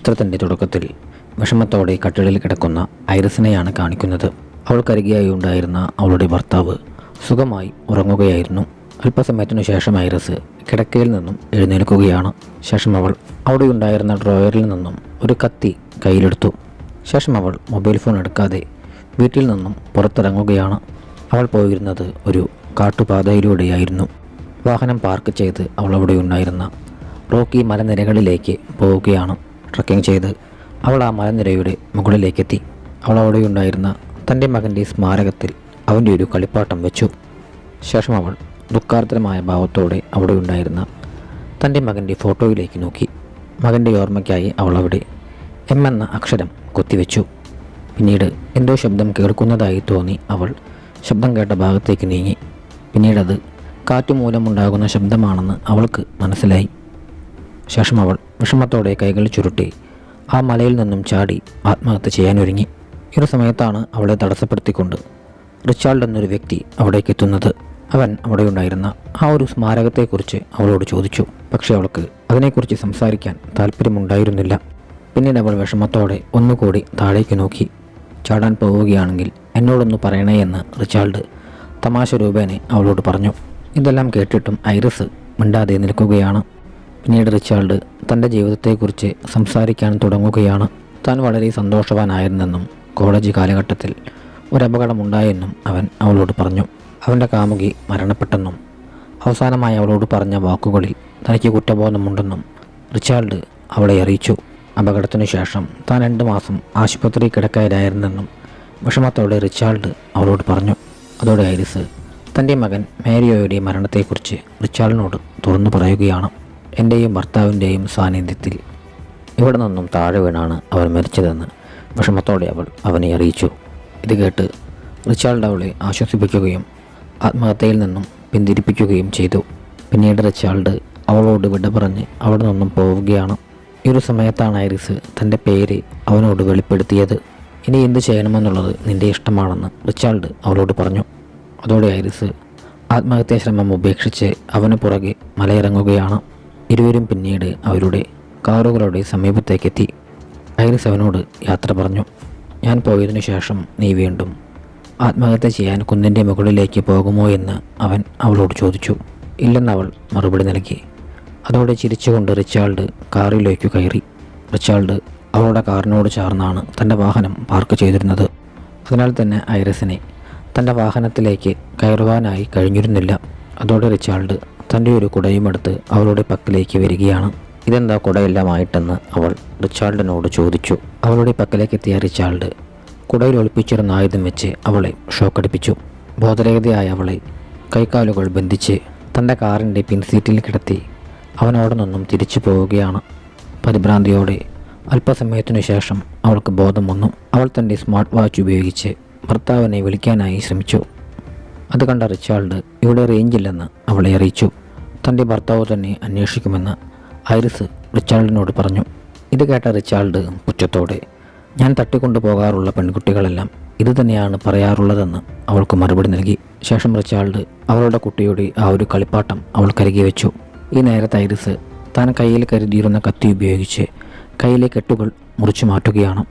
ചിത്രത്തിന്റെ തുടക്കത്തിൽ വിഷമത്തോടെ കട്ടിലിൽ കിടക്കുന്ന ഐറിസിനെയാണ് കാണിക്കുന്നത്. അവൾക്കരികെയായി ഉണ്ടായിരുന്ന അവളുടെ ഭർത്താവ് സുഖമായി ഉറങ്ങുകയായിരുന്നു. അല്പസമയത്തിനു ശേഷം ഐറിസ് കിടക്കയിൽ നിന്നും എഴുന്നേൽക്കുകയാണ്. ശേഷം അവൾ അവിടെ ഉണ്ടായിരുന്ന ഡ്രോയറിൽ നിന്നും ഒരു കത്തി കയ്യിലെടുത്തു. ശേഷം അവൾ മൊബൈൽ ഫോൺ എടുക്കാതെ വീട്ടിൽ നിന്നും പുറത്തിറങ്ങുകയാണ്. അവൾ പോയിരുന്നത് ഒരു കാട്ടുപാതയിലൂടെയായിരുന്നു. വാഹനം പാർക്ക് ചെയ്ത് അവൾ അവിടെ ഉണ്ടായിരുന്ന റോക്കി മലനിരകളിലേക്ക് പോവുകയാണ്. ട്രക്കിംഗ് ചെയ്ത് അവൾ ആ മലനിരയുടെ മുകളിലേക്കെത്തി. അവൾ അവിടെ ഉണ്ടായിരുന്ന തന്റെ മകന്റെ സ്മാരകത്തിൽ അവന്റെ ഒരു കളിപ്പാട്ടം വെച്ചു. ശേഷം അവൾ ദുഃഖാർദ്രമായ ഭാവത്തോടെ അവിടെ ഉണ്ടായിരുന്ന തന്റെ മകന്റെ ഫോട്ടോയിലേക്ക് നോക്കി. മകന്റെ ഓർമ്മയ്ക്കായി അവൾ അവിടെ എം എന്ന അക്ഷരം കൊത്തിവെച്ചു. പിന്നീട് എന്തോ ശബ്ദം കേൾക്കുന്നതായി തോന്നി അവൾ ശബ്ദം കേട്ട ഭാഗത്തേക്ക് നീങ്ങി. പിന്നീടത് കാറ്റുമൂലമുണ്ടാകുന്ന ശബ്ദമാണെന്ന് അവൾക്ക് മനസ്സിലായി. ശേഷം അവൾ വിഷമത്തോടെ കൈകൾ ചുരുട്ടി ആ മലയിൽ നിന്നും ചാടി ആത്മഹത്യ ചെയ്യാനൊരുങ്ങി. ഒരു സമയത്താണ് അവളെ തടസ്സപ്പെടുത്തിക്കൊണ്ട് റിച്ചാൾഡ് എന്നൊരു വ്യക്തി അവിടേക്ക് എത്തുന്നത്. അവൻ അവിടെ ഉണ്ടായിരുന്ന ആ ഒരു സ്മാരകത്തെക്കുറിച്ച് അവളോട് ചോദിച്ചു. പക്ഷേ അവൾക്ക് അതിനെക്കുറിച്ച് സംസാരിക്കാൻ താല്പര്യമുണ്ടായിരുന്നില്ല പിന്നീട് അവൾ വിഷമത്തോടെ ഒന്നുകൂടി താഴേക്ക് നോക്കി. ചാടാൻ പോവുകയാണെങ്കിൽ എന്നോടൊന്ന് പറയണേ എന്ന് റിച്ചാൾഡ് തമാശ രൂപേനെ അവളോട് പറഞ്ഞു. ഇതെല്ലാം കേട്ടിട്ടും ഐറിസ് മിണ്ടാതെ നിൽക്കുകയാണ്. പിന്നീട് റിച്ചാൾഡ് തന്റെ ജീവിതത്തെക്കുറിച്ച് സംസാരിക്കാൻ തുടങ്ങുകയാണ്. താൻ വളരെ സന്തോഷവാനായിരുന്നെന്നും കോളേജ് കാലഘട്ടത്തിൽ ഒരപകടമുണ്ടായെന്നും അവൻ അവളോട് പറഞ്ഞു. അവന്റെ കാമുകി മരണപ്പെട്ടെന്നും അവസാനമായി അവളോട് പറഞ്ഞ വാക്കുകളിൽ തനിക്ക് കുറ്റബോധമുണ്ടെന്നും റിച്ചാൾഡ് അവളെ അറിയിച്ചു. അപകടത്തിനു ശേഷം താൻ രണ്ട് മാസം ആശുപത്രി കിടക്കയിലായിരുന്നെന്നും വിഷമത്തോടെ റിച്ചാൾഡ് അവളോട് പറഞ്ഞു. അതോടെ ഐറിസ് തന്റെ മകൻ മേരിയോയുടെ മരണത്തെക്കുറിച്ച് റിച്ചാൾഡിനോട് തുറന്നു പറയുകയാണ്. എന്റെയും ഭർത്താവിന്റെയും സാന്നിധ്യത്തിൽ. ഇവിടെ നിന്നും താഴെ വീണാണ് അവൻ മരിച്ചതെന്ന് വിഷമത്തോടെ അവൾ അവനെ അറിയിച്ചു. ഇത് കേട്ട് റിച്ചാൾഡ് അവളെ ആശ്വസിപ്പിക്കുകയും ആത്മഹത്യയിൽ നിന്നും പിന്തിരിപ്പിക്കുകയും ചെയ്തു. പിന്നീട് റിച്ചാൾഡ് അവളോട് വിട പറഞ്ഞ് അവിടെ നിന്നും പോവുകയാണ്. ഈ ഒരു സമയത്താണ് ഐറിസ് തന്റെ പേര് അവനോട് വെളിപ്പെടുത്തിയത്. ഇനി എന്ത് ചെയ്യണമെന്നുള്ളത് നിന്റെ ഇഷ്ടമാണെന്ന് റിച്ചാൾഡ് അവളോട് പറഞ്ഞു. അതോടെ ഐറിസ് ആത്മഹത്യാ ശ്രമം ഉപേക്ഷിച്ച് അവന് പുറകെ മലയിറങ്ങുകയാണ്. ഇരുവരും പിന്നീട് അവരുടെ കാറുകളുടെ സമീപത്തേക്കെത്തി. ഐറിസ് അവനോട് യാത്ര പറഞ്ഞു. ഞാൻ പോയതിനു ശേഷം നീ വീണ്ടും ആത്മഹത്യ ചെയ്യാൻ കുന്നിന്റെ മുകളിലേക്ക് പോകുമോ? എന്ന് അവൻ അവളോട് ചോദിച്ചു. ഇല്ലെന്നവൾ മറുപടി നൽകി. അതോടെ ചിരിച്ചുകൊണ്ട് റിച്ചാൾഡ് കാറിലേക്ക് കയറി. റിച്ചാൾഡ് അവളുടെ കാറിനോട് ചേർന്നാണ് തന്റെ വാഹനം പാർക്ക് ചെയ്തിരുന്നത്. അതിനാൽ തന്നെ ഐറിസിനെ തന്റെ വാഹനത്തിലേക്ക് കയറുവാനായി കഴിഞ്ഞിരുന്നില്ല. അതോടെ റിച്ചാൾഡ് തന്റെ ഒരു കുടയുമെടുത്ത് അവളുടെ പക്കലേക്ക് വരികയാണ്. ഇതെന്താ കുടയെല്ലാമായിട്ടെന്ന് അവൾ റിച്ചാൾഡിനോട് ചോദിച്ചു. അവളുടെ പക്കലേക്ക് എത്തിയ റിച്ചാൾഡ് കുടയിൽ ഒളിപ്പിച്ചിരുന്ന ആയുധം വെച്ച് അവളെ ഷോക്കടിപ്പിച്ചു. ബോധരഹിതയായ അവളെ കൈക്കാലുകൾ ബന്ധിച്ച് തന്റെ കാറിന്റെ പിൻസീറ്റിൽ കിടത്തി അവനോട് നിന്നും തിരിച്ചു പോവുകയാണ്. പരിഭ്രാന്തിയോടെ അല്പസമയത്തിനു ശേഷം അവൾക്ക് ബോധം വന്നു. അവൾ തന്റെ സ്മാർട്ട് വാച്ച് ഉപയോഗിച്ച് ഭർത്താവിനെ വിളിക്കാനായി ശ്രമിച്ചു. അത് കണ്ട റിച്ചാൾഡ് ഇവിടെ റേഞ്ചില്ലെന്ന് അവളെ അറിയിച്ചു. തന്റെ ഭർത്താവ് തന്നെ അന്വേഷിക്കുമെന്ന് ഐറിസ് റിച്ചാൾഡിനോട് പറഞ്ഞു. ഇത് കേട്ട റിച്ചാൾഡ് പുറ്റത്തോടെ ഞാൻ തട്ടിക്കൊണ്ടു പോകാറുള്ള പെൺകുട്ടികളെല്ലാം ഇത് തന്നെയാണ് പറയാറുള്ളതെന്ന് അവൾക്ക് മറുപടി നൽകി. ശേഷം റിച്ചാൾഡ് അവളുടെ കുട്ടിയുടെ ആ ഒരു കളിപ്പാട്ടം അവൾ കരുകി വെച്ചു. ഈ നേരത്തെ ഐറിസ് താൻ കയ്യിൽ കരുതിയിരുന്ന കത്തി ഉപയോഗിച്ച് കയ്യിലെ കെട്ടുകൾ മുറിച്ചു മാറ്റുകയാണ്.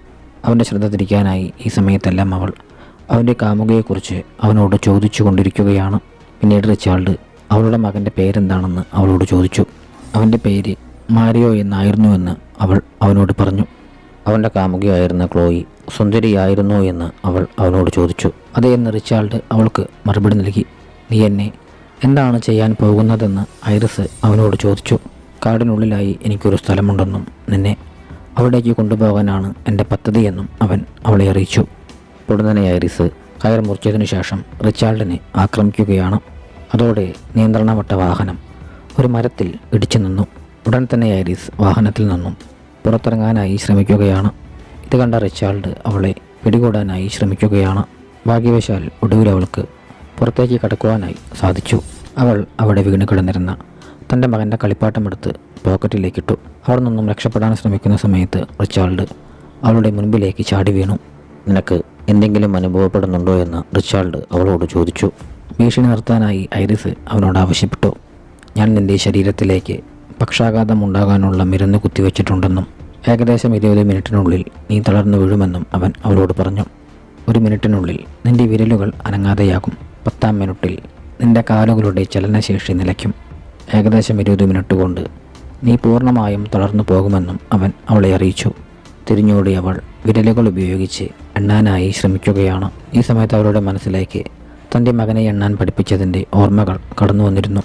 അവന്റെ ശ്രദ്ധ തിരിക്കാനായി ഈ സമയത്തെല്ലാം അവൾ അവന്റെ കാമുകയെക്കുറിച്ച് അവനോട് ചോദിച്ചു കൊണ്ടിരിക്കുകയാണ് പിന്നീട് റിച്ചാൾഡ് അവളുടെ മകന്റെ പേരെന്താണെന്ന് അവളോട് ചോദിച്ചു. അവന്റെ പേര് മാരിയോ എന്നായിരുന്നുവെന്ന് അവൾ അവനോട് പറഞ്ഞു. അവന്റെ കാമുകയായിരുന്ന ക്ലോയി സുന്ദരിയായിരുന്നു എന്ന് അവൾ അവനോട് ചോദിച്ചു. അതേ എന്ന് റിച്ചാൾഡ് അവൾക്ക് മറുപടി നൽകി. നീ എന്നെ എന്താണ് ചെയ്യാൻ പോകുന്നതെന്ന് ഐറിസ് അവനോട് ചോദിച്ചു. കാടിനുള്ളിലായി എനിക്കൊരു സ്ഥലമുണ്ടെന്നും നിന്നെ അവിടേക്ക് കൊണ്ടുപോകാനാണ് എന്റെ പദ്ധതിയെന്നും അവൻ അവളെ അറിയിച്ചു. ഉടനെ ഐറിസ് കയർ മുറിച്ചതിനു ശേഷം റിച്ചാൾഡിനെ ആക്രമിക്കുകയാണ്. അതോടെ നിയന്ത്രണമട്ട വാഹനം ഒരു മരത്തിൽ ഇടിച്ചു നിന്നു. ഉടൻ തന്നെ ഐറിസ് വാഹനത്തിൽ നിന്നും പുറത്തിറങ്ങാനായി ശ്രമിക്കുകയാണ്. ഇത് കണ്ട റിച്ചാൾഡ് അവളെ പിടികൂടാനായി ശ്രമിക്കുകയാണ്. ഭാഗ്യവശാൽ ഒടുവിൽ അവൾക്ക് പുറത്തേക്ക് കടക്കുവാനായി സാധിച്ചു. അവൾ അവിടെ വീണ് കിടന്നിരുന്ന തന്റെ മകന്റെ കളിപ്പാട്ടമെടുത്ത് പോക്കറ്റിലേക്കിട്ടു. അവിടെ നിന്നും രക്ഷപ്പെടാൻ ശ്രമിക്കുന്ന സമയത്ത് റിച്ചാൾഡ് അവളുടെ മുൻപിലേക്ക് ചാടി വീണു. നിനക്ക് എന്തെങ്കിലും അനുഭവപ്പെടുന്നുണ്ടോ എന്ന് റിച്ചാൾഡ് അവളോട് ചോദിച്ചു. ഭീഷണി നിർത്താനായി ഐറിസ് അവനോട് ആവശ്യപ്പെട്ടു. ഞാൻ നിന്റെ ശരീരത്തിലേക്ക് പക്ഷാഘാതം ഉണ്ടാകാനുള്ള മരുന്ന് കുത്തിവെച്ചിട്ടുണ്ടെന്നും ഏകദേശം ഇരുപത് മിനിറ്റിനുള്ളിൽ നീ തളർന്നു വീഴുമെന്നും അവൻ അവളോട് പറഞ്ഞു. ഒരു മിനിറ്റിനുള്ളിൽ നിന്റെ വിരലുകൾ അനങ്ങാതെയാകും. പത്താം മിനിറ്റിൽ നിന്റെ കാലുകളുടെ ചലനശേഷി നിലയ്ക്കും. ഏകദേശം ഇരുപത് മിനിറ്റ് കൊണ്ട് നീ പൂർണമായും തളർന്നു പോകുമെന്നും അവൻ അവളെ അറിയിച്ചു. തിരിഞ്ഞോടി അവൾ വിരലുകൾ ഉപയോഗിച്ച് എണ്ണാനായി ശ്രമിക്കുകയാണ്. ഈ സമയത്ത് അവളുടെ മനസ്സിലേക്ക് തന്റെ മകനെ എണ്ണാൻ പഠിപ്പിച്ചതിന്റെ ഓർമ്മകൾ കടന്നു വന്നിരുന്നു.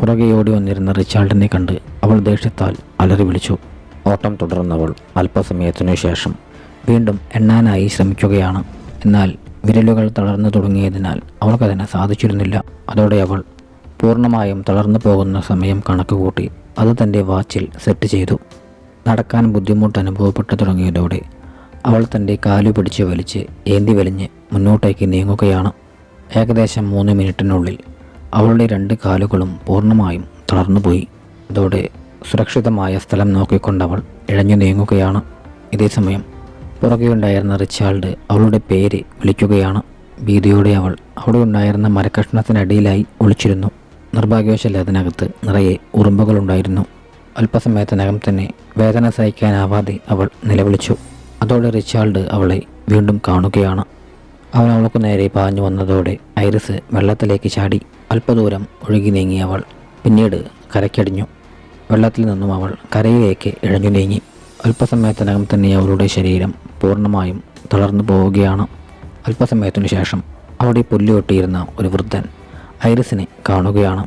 പുറകെ ഓടി വന്നിരുന്ന റിച്ചാൾഡിനെ കണ്ട് അവൾ ദേഷ്യത്താൽ അലറി വിളിച്ചു. ഓട്ടം തുടർന്നവൾ അല്പസമയത്തിനു ശേഷം വീണ്ടും എണ്ണാനായി ശ്രമിക്കുകയാണ്. എന്നാൽ വിരലുകൾ തളർന്നു തുടങ്ങിയതിനാൽ അവൾക്കതിനെ സാധിച്ചിരുന്നില്ല. അതോടെ അവൾ പൂർണമായും തളർന്നു പോകുന്ന സമയം കണക്കുകൂട്ടി അത് തന്റെ വാച്ചിൽ സെറ്റ് ചെയ്തു. നടക്കാൻ ബുദ്ധിമുട്ട് അനുഭവപ്പെട്ടു തുടങ്ങിയതോടെ അവൾ തന്റെ കാലു പിടിച്ച് വലിച്ച് ഏന്തി വലിഞ്ഞ് മുന്നോട്ടേക്ക് നീങ്ങുകയാണ്. ഏകദേശം മൂന്ന് മിനിറ്റിനുള്ളിൽ അവളുടെ രണ്ട് കാലുകളും പൂർണമായും തളർന്നുപോയി. അതോടെ സുരക്ഷിതമായ സ്ഥലം നോക്കിക്കൊണ്ടവൾ ഇഴഞ്ഞു നീങ്ങുകയാണ്. ഇതേസമയം പുറകെ ഉണ്ടായിരുന്ന റിച്ചാൾഡ് അവളുടെ പേര് വിളിക്കുകയാണ്. ഭീതിയോടെ അവൾ അവിടെ ഉണ്ടായിരുന്ന മരക്കഷ്ണത്തിനടിയിലായി ഒളിച്ചിരുന്നു. നിർഭാഗ്യവശാൽ അതിനകത്ത് നിറയെ ഉറുമ്പുകളുണ്ടായിരുന്നു. അല്പസമയത്തിനകം തന്നെ വേദന സഹിക്കാനാവാതെ അവൾ നിലവിളിച്ചു. അതോടെ റിച്ചാൾഡ് അവളെ വീണ്ടും കാണുകയാണ്. അവൻ അവൾക്ക് നേരെ പാഞ്ഞു വന്നതോടെ ഐറിസ് വെള്ളത്തിലേക്ക് ചാടി അല്പദൂരം ഒഴുകി നീങ്ങി അവൾ പിന്നീട് കരയ്ക്കടിഞ്ഞു. വെള്ളത്തിൽ നിന്നും അവൾ കരയിലേക്ക് ഇഴഞ്ഞു നീങ്ങി. അല്പസമയത്തിനകം തന്നെ അവളുടെ ശരീരം പൂർണമായും തളർന്നു പോവുകയാണ്. അല്പസമയത്തിനു ശേഷം അവിടെ പുല്ലുകൊട്ടിയിരുന്ന ഒരു വൃദ്ധൻ ഐറിസിനെ കാണുകയാണ്.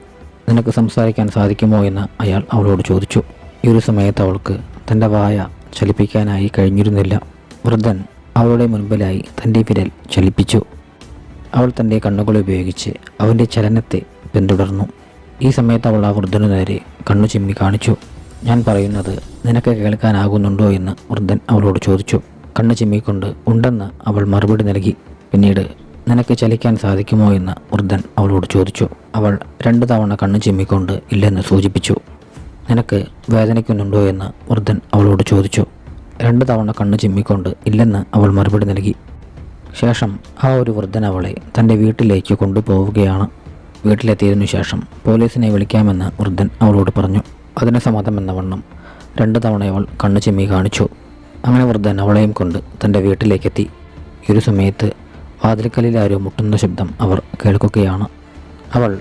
നിനക്ക് സംസാരിക്കാൻ സാധിക്കുമോ എന്ന് അയാൾ അവളോട് ചോദിച്ചു. ഈ ഒരു സമയത്ത് അവൾക്ക് തന്റെ വായ ചലിപ്പിക്കാനായി കഴിഞ്ഞിരുന്നില്ല. വൃദ്ധൻ അവളുടെ മുൻപിലായി തന്റെ വിരൽ ചലിപ്പിച്ചു. അവൾ തന്റെ കണ്ണുകൾ ഉപയോഗിച്ച് അവന്റെ ചലനത്തെ പിന്തുടർന്നു. ഈ സമയത്ത് അവൾ ആ വൃദ്ധനു നേരെ കണ്ണു ചിമ്മി കാണിച്ചു. ഞാൻ പറയുന്നത് നിനക്ക് കേൾക്കാനാകുന്നുണ്ടോ എന്ന് വൃദ്ധൻ അവളോട് ചോദിച്ചു. കണ്ണു ചിമ്മിക്കൊണ്ട് ഉണ്ടെന്ന് അവൾ മറുപടി നൽകി. പിന്നീട് നിനക്ക് ചലിക്കാൻ സാധിക്കുമോ എന്ന് വൃദ്ധൻ അവളോട് ചോദിച്ചു. അവൾ രണ്ടു തവണ കണ്ണു ചിമ്മിക്കൊണ്ട് ഇല്ലെന്ന് സൂചിപ്പിച്ചു. നിനക്ക് വേദനിക്കുന്നുണ്ടോ എന്ന് വൃദ്ധൻ അവളോട് ചോദിച്ചു. രണ്ടു തവണ കണ്ണു ചിമ്മിക്കൊണ്ട് ഇല്ലെന്ന് അവൾ മറുപടി നൽകി. ശേഷം ആ ഒരു വൃദ്ധൻ അവളെ തന്റെ വീട്ടിലേക്ക് കൊണ്ടുപോവുകയാണ്. വീട്ടിലെത്തിയതിനു ശേഷം പോലീസിനെ വിളിക്കാമെന്ന് വൃദ്ധൻ അവളോട് പറഞ്ഞു. അതിന് സമ്മതമെന്ന വണ്ണം രണ്ടു തവണ അവൾ കണ്ണു ചിമ്മി കാണിച്ചു. അങ്ങനെ വൃദ്ധൻ അവളെയും കൊണ്ട് തന്റെ വീട്ടിലേക്കെത്തി. ഒരു സമയത്ത് വാതിൽക്കലിൽ ആരോ മുട്ടുന്ന ശബ്ദം അവർ കേൾക്കുകയാണ്. അവൾ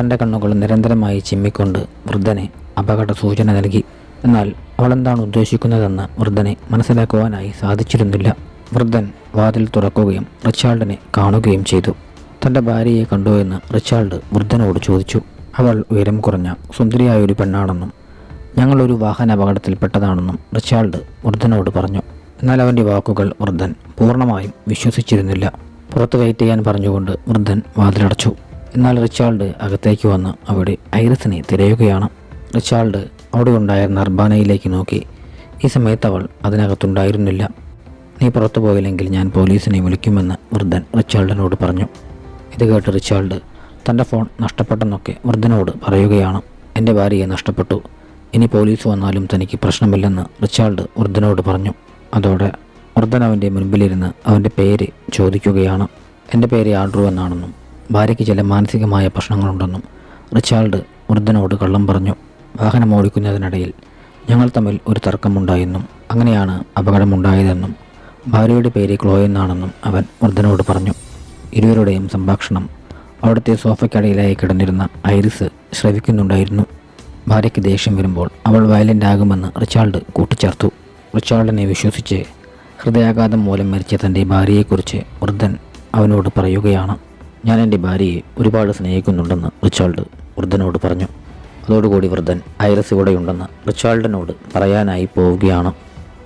തന്റെ കണ്ണുകൾ നിരന്തരമായി ചിമ്മിക്കൊണ്ട് വൃദ്ധനെ അപകട സൂചന നൽകി. എന്നാൽ അവൾ എന്താണ് ഉദ്ദേശിക്കുന്നതെന്ന് വൃദ്ധനെ മനസ്സിലാക്കുവാനായി സാധിച്ചിരുന്നില്ല. വൃദ്ധൻ വാതിൽ തുറക്കുകയും റിച്ചാൾഡിനെ കാണുകയും ചെയ്തു. തന്റെ ഭാര്യയെ കണ്ടോ എന്ന് റിച്ചാൾഡ് വൃദ്ധനോട് ചോദിച്ചു. അവൾ ഉയരം കുറഞ്ഞ സുന്ദരിയായ ഒരു പെണ്ണാണെന്നും ഞങ്ങളൊരു വാഹന അപകടത്തിൽപ്പെട്ടതാണെന്നും റിച്ചാൾഡ് വൃദ്ധനോട് പറഞ്ഞു. എന്നാൽ അവന്റെ വാക്കുകൾ വൃദ്ധൻ പൂർണമായും വിശ്വസിച്ചിരുന്നില്ല. പുറത്ത് വെയിറ്റ് ചെയ്യാൻ പറഞ്ഞുകൊണ്ട് വൃദ്ധൻ വാതിലടച്ചു. എന്നാൽ റിച്ചാൾഡ് അകത്തേക്ക് വന്ന് അവിടെ ഐറിസിനെ തിരയുകയാണ്. റിച്ചാൾഡ് അവിടെ ഉണ്ടായിരുന്ന അർബാനയിലേക്ക് നോക്കി. ഈ സമയത്ത് അവൾ അതിനകത്തുണ്ടായിരുന്നില്ല. നീ പുറത്തു പോയില്ലെങ്കിൽ ഞാൻ പോലീസിനെ വിളിക്കുമെന്ന് വൃദ്ധൻ റിച്ചാൾഡിനോട് പറഞ്ഞു. ഇത് കേട്ട് റിച്ചാൾഡ് തന്റെ ഫോൺ നഷ്ടപ്പെട്ടെന്നൊക്കെ വൃദ്ധനോട് പറയുകയാണ്. എന്റെ ഭാര്യയെ നഷ്ടപ്പെട്ടു. ഇനി പോലീസ് വന്നാലും തനിക്ക് പ്രശ്നമില്ലെന്ന് റിച്ചാൾഡ് വൃദ്ധനോട് പറഞ്ഞു. അതോടെ വൃദ്ധൻ അവന്റെ മുൻപിലിരുന്ന് അവന്റെ പേര് ചോദിക്കുകയാണ്. എന്റെ പേര് ആഡ്രു എന്നാണെന്നും ഭാര്യയ്ക്ക് ചില മാനസികമായ പ്രശ്നങ്ങളുണ്ടെന്നും റിച്ചാൾഡ് വൃദ്ധനോട് കള്ളം പറഞ്ഞു. വാഹനം ഓടിക്കുന്നതിനിടയിൽ ഞങ്ങൾ തമ്മിൽ ഒരു തർക്കമുണ്ടായെന്നും അങ്ങനെയാണ് അപകടമുണ്ടായതെന്നും ഭാര്യയുടെ പേര് ക്ലോ എന്നാണെന്നും അവൻ വൃദ്ധനോട് പറഞ്ഞു. ഇരുവരുടെയും സംഭാഷണം അവിടുത്തെ സോഫയ്ക്കടയിലായി കിടന്നിരുന്ന ഐറിസ് ശ്രവിക്കുന്നുണ്ടായിരുന്നു. ഭാര്യയ്ക്ക് ദേഷ്യം വരുമ്പോൾ അവൾ വയലന്റ് ആകുമെന്ന് റിച്ചാൾഡ് കൂട്ടിച്ചേർത്തു. റിച്ചാൾഡിനെ വിശ്വസിച്ച് ഹൃദയാഘാതം മൂലം മരിച്ച തന്റെ ഭാര്യയെക്കുറിച്ച് വൃദ്ധൻ അവനോട് പറയുകയാണ് ഞാൻ എന്റെ ഭാര്യയെ ഒരുപാട് സ്നേഹിക്കുന്നുണ്ടെന്ന് റിച്ചാൾഡ് വൃദ്ധനോട് പറഞ്ഞു. അതോടുകൂടി വൃദ്ധൻ ഐറസ് ഇവിടെയുണ്ടെന്ന് റിച്ചാൾഡിനോട് പറയാനായി പോവുകയാണ്.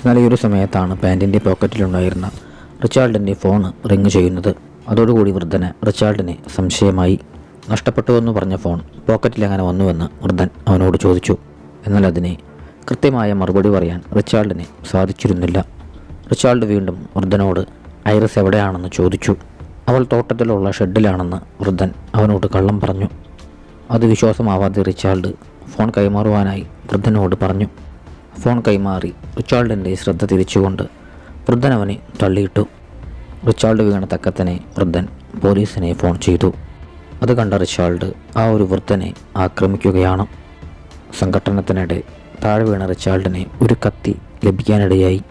എന്നാൽ ഈ ഒരു സമയത്താണ് പാന്റിന്റെ പോക്കറ്റിലുണ്ടായിരുന്ന റിച്ചാൾഡിന്റെ ഫോണ് റിങ് ചെയ്യുന്നത്. അതോടുകൂടി വൃദ്ധന് റിച്ചാൾഡിനെ സംശയമായി നഷ്ടപ്പെട്ടുവെന്ന് പറഞ്ഞ ഫോൺ പോക്കറ്റിൽ അങ്ങനെ വന്നുവെന്ന് വൃദ്ധൻ അവനോട് ചോദിച്ചു. എന്നാൽ അതിനെ കൃത്യമായ മറുപടി പറയാൻ റിച്ചാൾഡിന് സാധിച്ചിരുന്നില്ല. റിച്ചാൾഡ് വീണ്ടും വൃദ്ധനോട് ഐറിസ് എവിടെയാണെന്ന് ചോദിച്ചു. അവൾ തോട്ടത്തിലുള്ള ഷെഡിലാണെന്ന് വൃദ്ധൻ അവനോട് കള്ളം പറഞ്ഞു. അത് വിശ്വാസമാവാതെ റിച്ചാൾഡ് ഫോൺ കൈമാറുവാനായി വൃദ്ധനോട് പറഞ്ഞു. ഫോൺ കൈമാറി റിച്ചാൾഡിന്റെ ശ്രദ്ധ തിരിച്ചുകൊണ്ട് വൃദ്ധൻ അവനെ തള്ളിയിട്ടു. റിച്ചാൾഡ് വീണ തക്കത്തിനെ വൃദ്ധൻ പോലീസിനെ ഫോൺ ചെയ്തു. അത് കണ്ട റിച്ചാൾഡ് ആ ഒരു വൃദ്ധനെ ആക്രമിക്കുകയാണ്. സംഘട്ടനത്തിനിടെ താഴെ വീണ റിച്ചാൾഡിനെ ഒരു കത്തി ലഭിക്കാനിടയായി.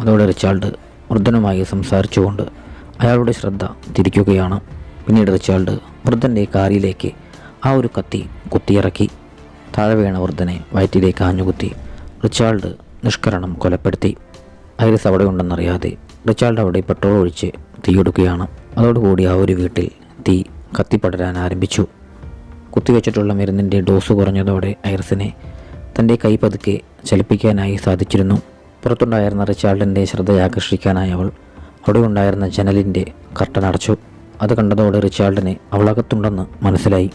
അതോടെ റിച്ചാൾഡ് വൃദ്ധനുമായി സംസാരിച്ചുകൊണ്ട് അയാളുടെ ശ്രദ്ധ തിരിക്കുകയാണ്. പിന്നീട് റിച്ചാൾഡ് വൃദ്ധന്റെ കാറിലേക്ക് ആ ഒരു കത്തി കുത്തിയിറക്കി. താഴെ വീണ വൃദ്ധനെ വയറ്റിലേക്ക് ആഞ്ഞുകുത്തി റിച്ചാൾഡ് നിഷ്കരണം കൊലപ്പെടുത്തി. ഐറിസ് അവിടെ ഉണ്ടെന്നറിയാതെ റിച്ചാൾഡ് അവിടെ പെട്രോൾ ഒഴിച്ച് തീയെടുക്കുകയാണ്. അതോടുകൂടി ആ ഒരു വീട്ടിൽ തീ കത്തിപ്പടരാൻ ആരംഭിച്ചു. കുത്തിവെച്ചിട്ടുള്ള മരുന്നിന്റെ ഡോസ് കുറഞ്ഞതോടെ ഐറിസിനെ തന്റെ കൈ പതുക്കെ ചലിപ്പിക്കാനായി സാധിച്ചിരുന്നു. പുറത്തുണ്ടായിരുന്ന റിച്ചാൾഡിന്റെ ശ്രദ്ധയാകർഷിക്കാനായി അവൾ അവിടെ ഉണ്ടായിരുന്ന ജനലിന്റെ കർട്ടൻ അടച്ചു. അത് കണ്ടതോടെ റിച്ചാൾഡിന് അവളകത്തുണ്ടെന്ന് മനസ്സിലായി.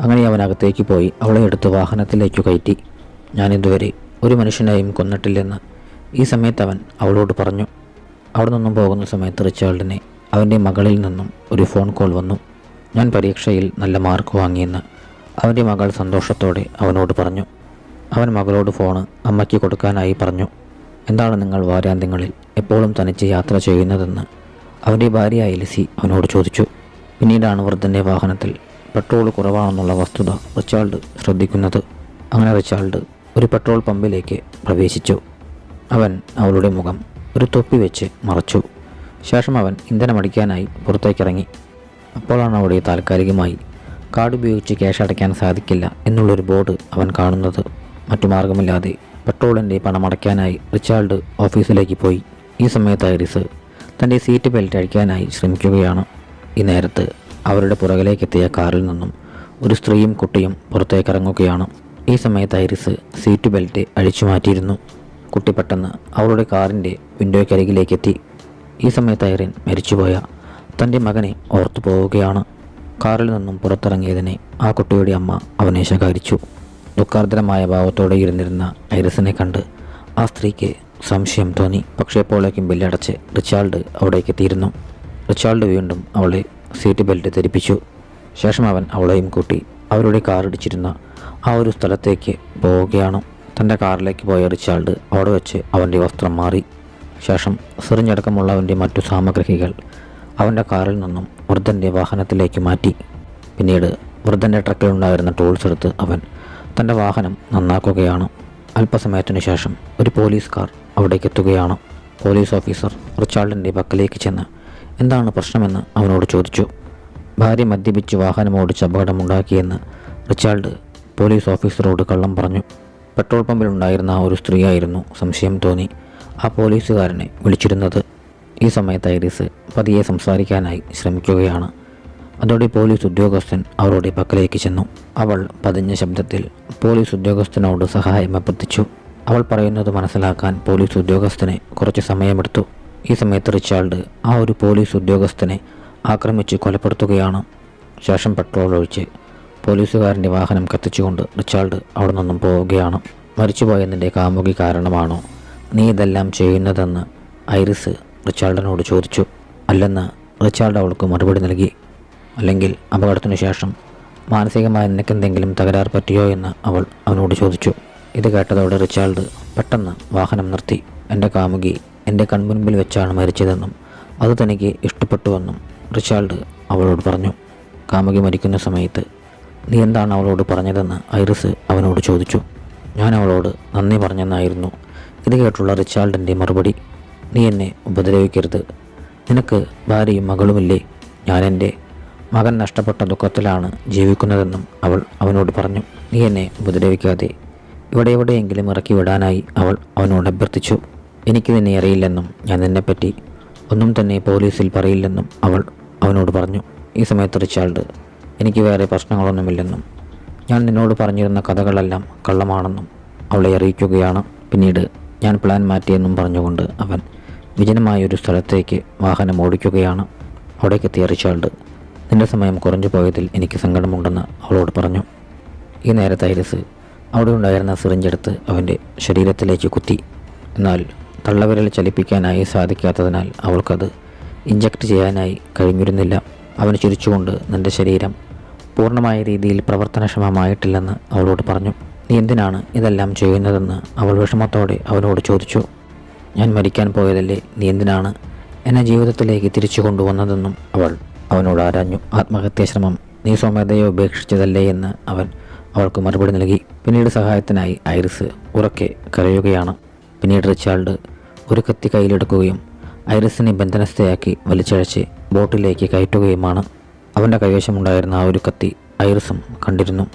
അങ്ങനെ അവൻ അകത്തേക്ക് പോയി അവളെ എടുത്ത് വാഹനത്തിലേക്ക് കയറ്റി. ഞാനിതുവരെ ഒരു മനുഷ്യനെയും കൊന്നിട്ടില്ലെന്ന് ഈ സമയത്ത് അവൻ അവളോട് പറഞ്ഞു. അവിടെ നിന്നും പോകുന്ന സമയത്ത് റിച്ചാൾഡിനെ അവന്റെ മകളിൽ നിന്നും ഒരു ഫോൺ കോൾ വന്നു. ഞാൻ പരീക്ഷയിൽ നല്ല മാർക്ക് വാങ്ങിയെന്ന് അവന്റെ മകൾ സന്തോഷത്തോടെ അവനോട് പറഞ്ഞു. അവൻ മകളോട് ഫോണ് അമ്മയ്ക്ക് കൊടുക്കാനായി പറഞ്ഞു. എന്താണ് നിങ്ങൾ വാരാന്ത്യങ്ങളിൽ എപ്പോഴും തനിച്ച് യാത്ര ചെയ്യുന്നതെന്ന്? അവന്റെ ഭാര്യ ലിസി അവനോട് ചോദിച്ചു. പിന്നീടാണ് വൃദ്ധന്റെ വാഹനത്തിൽ പെട്രോൾ കുറവാണെന്നുള്ള വസ്തുത റിച്ചാൾഡ് ശ്രദ്ധിക്കുന്നത്. അങ്ങനെ റിച്ചാൾഡ് ഒരു പെട്രോൾ പമ്പിലേക്ക് പ്രവേശിച്ചു. അവൻ അവളുടെ മുഖം ഒരു തൊപ്പി വെച്ച് മറച്ചു. ശേഷം അവൻ ഇന്ധനമടിക്കാനായി പുറത്തേക്കിറങ്ങി. അപ്പോഴാണ് അവിടെ താൽക്കാലികമായി കാർഡ് ഉപയോഗിച്ച് ക്യാഷ് അടയ്ക്കാൻ സാധിക്കില്ല എന്നുള്ളൊരു ബോർഡ് അവൻ കാണുന്നത്. മറ്റു മാർഗമില്ലാതെ പെട്രോളിന്റെ പണമടയ്ക്കാനായി റിച്ചാൾഡ് ഓഫീസിലേക്ക് പോയി. ഈ സമയത്ത് ഐറിസ് തന്റെ സീറ്റ് ബെൽറ്റ് അഴിക്കാനായി ശ്രമിക്കുകയാണ്. ഈ നേരത്ത് അവരുടെ പുറകിലേക്കെത്തിയ കാറിൽ നിന്നും ഒരു സ്ത്രീയും കുട്ടിയും പുറത്തേക്ക് ഇറങ്ങുകയാണ് ഈ സമയത്ത് ഐറിസ് സീറ്റ് ബെൽറ്റ് അഴിച്ചു മാറ്റിയിരുന്നു. കുട്ടി പെട്ടെന്ന് അവളുടെ കാറിന്റെ വിൻഡോയ്ക്കരികിലേക്കെത്തി. ഈ സമയത്ത് ഐറിൻ മരിച്ചുപോയ തന്റെ മകനെ ഓർത്തു പോവുകയാണ് കാറിൽ നിന്നും പുറത്തിറങ്ങിയതിനെ ആ കുട്ടിയുടെ അമ്മ അവനെ ശകാരിച്ചു. ദുഃഖാർദ്രമായ ഭാവത്തോടെ ഇരുന്നിരുന്ന ഐറിസിനെ കണ്ട് ആ സ്ത്രീക്ക് സംശയം തോന്നി. പക്ഷേ എപ്പോഴേക്കും ബില്ലടച്ച് റിച്ചാൾഡ് അവിടേക്ക് എത്തിയിരുന്നു റിച്ചാൾഡ് വീണ്ടും അവളെ സീറ്റ് ബെൽറ്റ് ധരിപ്പിച്ചു. ശേഷം അവൻ അവളെയും കൂട്ടി അവരുടെ കാറിടിച്ചിരുന്ന ആ ഒരു സ്ഥലത്തേക്ക് പോവുകയാണ്. തന്റെ കാറിലേക്ക് പോയ റിച്ചാൾഡ് അവിടെ വെച്ച് അവന്റെ വസ്ത്രം മാറി. ശേഷം സിറിഞ്ഞടക്കമുള്ള അവന്റെ മറ്റു സാമഗ്രികൾ അവന്റെ കാറിൽ നിന്നും വൃദ്ധന്റെ വാഹനത്തിലേക്ക് മാറ്റി. പിന്നീട് വൃദ്ധന്റെ ട്രക്കിലുണ്ടായിരുന്ന ടൂൾസ് എടുത്ത് അവൻ തന്റെ വാഹനം നന്നാക്കുകയാണ്. അല്പസമയത്തിനു ശേഷം ഒരു പോലീസ് കാർ അവിടേക്ക് എത്തുകയാണ്. പോലീസ് ഓഫീസർ റിച്ചാർഡിന്റെ പക്കലേക്ക് ചെന്ന് എന്താണ് പ്രശ്നമെന്ന് അവനോട് ചോദിച്ചു. ഭാര്യ മദ്യപിച്ച് വാഹനം ഓടിച്ച് അപകടമുണ്ടാക്കിയെന്ന് റിച്ചാർഡ് പോലീസ് ഓഫീസറോട് കള്ളം പറഞ്ഞു. പെട്രോൾ പമ്പിലുണ്ടായിരുന്ന ഒരു സ്ത്രീയായിരുന്നു സംശയം തോന്നി. ആ പോലീസുകാരനെ വിളിച്ചിരുന്നത്. ഈ സമയത്ത് ഐറിസ് പതിയെ സംസാരിക്കാനായി ശ്രമിക്കുകയാണ്. അതോടെ പോലീസ് ഉദ്യോഗസ്ഥൻ അവരുടെ പക്കലേക്ക് ചെന്നു. അവൾ പതിഞ്ഞ ശബ്ദത്തിൽ പോലീസ് ഉദ്യോഗസ്ഥനോട് സഹായം അഭ്യർത്ഥിച്ചു. അവൾ പറയുന്നത് മനസ്സിലാക്കാൻ പോലീസ് ഉദ്യോഗസ്ഥനെ കുറച്ച് സമയമെടുത്തു. ഈ സമയത്ത് റിച്ചാൾഡ് ആ ഒരു പോലീസ് ഉദ്യോഗസ്ഥനെ ആക്രമിച്ച് കൊലപ്പെടുത്തുകയാണ്. ശേഷം പെട്രോൾ ഒഴിച്ച് പോലീസുകാരന്റെ വാഹനം കത്തിച്ചുകൊണ്ട് റിച്ചാൾഡ് അവിടെ നിന്നും പോവുകയാണ്. മരിച്ചുപോയതിന്റെ കാമുകി കാരണമാണോ നീ ഇതെല്ലാം ചെയ്യുന്നതെന്ന് ഐറിസ് റിച്ചാൾഡിനോട് ചോദിച്ചു. അല്ലെന്ന് റിച്ചാൾഡ് അവൾക്ക് മറുപടി നൽകി. അല്ലെങ്കിൽ അപകടത്തിനു ശേഷം മാനസികമായി നിനക്കെന്തെങ്കിലും തകരാർ പറ്റിയോ എന്ന് അവൾ അവനോട് ചോദിച്ചു. ഇത് കേട്ടതോടെ റിച്ചാൾഡ് പെട്ടെന്ന് വാഹനം നിർത്തി. എന്റെ കാമുകി എന്റെ കൺമുൻപിൽ വെച്ചാണ് മരിച്ചതെന്നും അത് തനിക്ക് ഇഷ്ടപ്പെട്ടുവെന്നും റിച്ചാൾഡ് അവളോട് പറഞ്ഞു. കാമുകി മരിക്കുന്ന സമയത്ത് നീ എന്താണ് അവളോട് പറഞ്ഞതെന്ന് ഐറിസ് അവനോട് ചോദിച്ചു. ഞാൻ അവളോട് നന്ദി പറഞ്ഞെന്നായിരുന്നു. ഇത് കേട്ടുള്ള റിച്ചാൾഡിന്റെ മറുപടി നീ എന്നെ ഉപദ്രവിക്കരുത്. നിനക്ക് ഭാര്യയും മകളുമില്ലേ? ഞാൻ എന്റെ മകൻ നഷ്ടപ്പെട്ട ദുഃഖത്തിലാണ് ജീവിക്കുന്നതെന്നും അവൾ അവനോട് പറഞ്ഞു. നീ എന്നെ ഉപദ്രവിക്കാതെ ഇവിടെ എവിടെയെങ്കിലും ഇറക്കി വിടാനായി അവൾ അവനോട് അഭ്യർത്ഥിച്ചു. എനിക്ക് നിന്നെ അറിയില്ലെന്നും ഞാൻ നിന്നെപ്പറ്റി ഒന്നും തന്നെ പോലീസിൽ പറയില്ലെന്നും അവൾ അവനോട് പറഞ്ഞു. ഈ സമയത്ത് റിച്ചാൾഡ് എനിക്ക് വേറെ പ്രശ്നങ്ങളൊന്നുമില്ലെന്നും ഞാൻ നിന്നോട് പറഞ്ഞിരുന്ന കഥകളെല്ലാം കള്ളമാണെന്നും അവളെ അറിയിക്കുകയാണ്. പിന്നീട് ഞാൻ പ്ലാൻ മാറ്റിയെന്നും പറഞ്ഞുകൊണ്ട് അവൻ വിജനമായ ഒരു സ്ഥലത്തേക്ക് വാഹനം ഓടിക്കുകയാണ്. അവിടേക്കെത്തിയ റിച്ചാൾഡ് നിന്റെ സമയം കുറഞ്ഞു പോയതിൽ എനിക്ക് സങ്കടമുണ്ടെന്ന് അവളോട് പറഞ്ഞു. ഈ നേരത്തെ ഐറിസ് അവിടെ ഉണ്ടായിരുന്ന സിറിഞ്ചെടുത്ത് അവന്റെ ശരീരത്തിലേക്ക് കുത്തി. എന്നാൽ തള്ളവിരൽ ചലിപ്പിക്കാനായി സാധിക്കാത്തതിനാൽ അവൾക്കത് ഇഞ്ചക്ട് ചെയ്യാനായി കഴിഞ്ഞിരുന്നില്ല. അവൻ ചിരിച്ചുകൊണ്ട് നിന്റെ ശരീരം പൂർണമായ രീതിയിൽ പ്രവർത്തനക്ഷമമായിട്ടില്ലെന്ന് അവളോട് പറഞ്ഞു. നീ എന്തിനാണ് ഇതെല്ലാം ചെയ്യുന്നതെന്ന് അവൾ വിഷമത്തോടെ അവനോട് ചോദിച്ചു. ഞാൻ മരിക്കാൻ പോയതല്ലേ നീ എന്തിനാണ് എന്നെ ജീവിതത്തിലേക്ക് തിരിച്ചു കൊണ്ടുവന്നതെന്നും അവൾ അവനോട് ആരാഞ്ഞു ആത്മഹത്യാശ്രമം നീ സ്വമേധയെ ഉപേക്ഷിച്ചതല്ലേ എന്ന് അവൻ അവൾക്ക് മറുപടി നൽകി. പിന്നീട് സഹായത്തിനായി ഐറിസ് ഉറക്കെ കരയുകയാണ്. പിന്നീട് റിച്ചാൾഡ് ഒരു കത്തി കയ്യിലെടുക്കുകയും ഐറിസിനെ ബന്ധനസ്ഥയാക്കി വലിച്ചഴച്ച് ബോട്ടിലേക്ക് കയറ്റുകയുമാണ്. അവന്റെ കൈവശമുണ്ടായിരുന്ന ആ ഒരു കത്തി ഐറിസും കണ്ടിരുന്നു.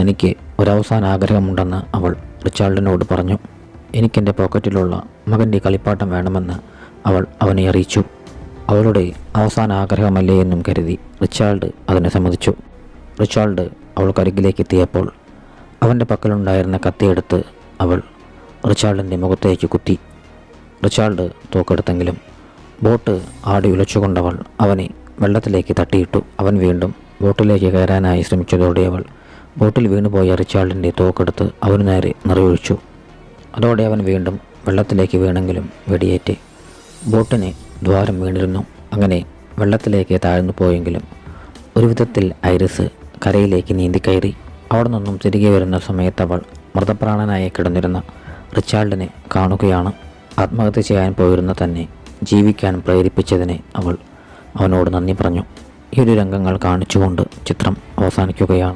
തനിക്ക് ഒരവസാന ആഗ്രഹമുണ്ടെന്ന് അവൾ റിച്ചാൾഡിനോട് പറഞ്ഞു. എനിക്കെന്റെ പോക്കറ്റിലുള്ള മകന്റെ കളിപ്പാട്ടം വേണമെന്ന് അവൾ അവനെ അറിയിച്ചു. അവളുടെ അവസാന ആഗ്രഹമല്ലേ എന്നും കരുതി റിച്ചാൾഡ് അതിനെ സമ്മതിച്ചു. റിച്ചാൾഡ് അവൾക്കരികിലേക്ക് എത്തിയപ്പോൾ അവന്റെ പക്കലുണ്ടായിരുന്ന കത്തിയെടുത്ത് അവൾ റിച്ചാൾഡിന്റെ മുഖത്തേക്ക് കുത്തി. റിച്ചാൾഡ് തോക്കെടുത്തെങ്കിലും ബോട്ട് ആടി ഉലച്ചുകൊണ്ടവൾ അവനെ വെള്ളത്തിലേക്ക് തട്ടിയിട്ടു അവൻ വീണ്ടും ബോട്ടിലേക്ക് കയറാനായി ശ്രമിച്ചതോടെ അവൾ ബോട്ടിൽ വീണുപോയ റിച്ചാൾഡിന്റെ തോക്കെടുത്ത് അവനു നേരെ നിറയൊഴിച്ചു. അതോടെ അവൻ വീണ്ടും വെള്ളത്തിലേക്ക് വീണെങ്കിലും വെടിയേറ്റ്. ബോട്ടിന് ദ്വാരം വീണിരുന്നു. അങ്ങനെ വെള്ളത്തിലേക്ക് താഴ്ന്നു പോയെങ്കിലും ഒരു വിധത്തിൽ ഐറിസ് കരയിലേക്ക് നീന്തിക്കയറി. അവിടെ നിന്നും തിരികെ വരുന്ന സമയത്ത് അവൾ മൃതപ്രാണനായി കിടന്നിരുന്ന റിച്ചാൾഡിനെ കാണുകയാണ്. ആത്മഹത്യ ചെയ്യാൻ പോയിരുന്ന തന്നെ ജീവിക്കാൻ പ്രേരിപ്പിച്ചതിനെ അവൾ അവനോട് നന്ദി പറഞ്ഞു. ഈ ഒരു രംഗങ്ങൾ കാണിച്ചുകൊണ്ട് ചിത്രം അവസാനിക്കുകയാണ്.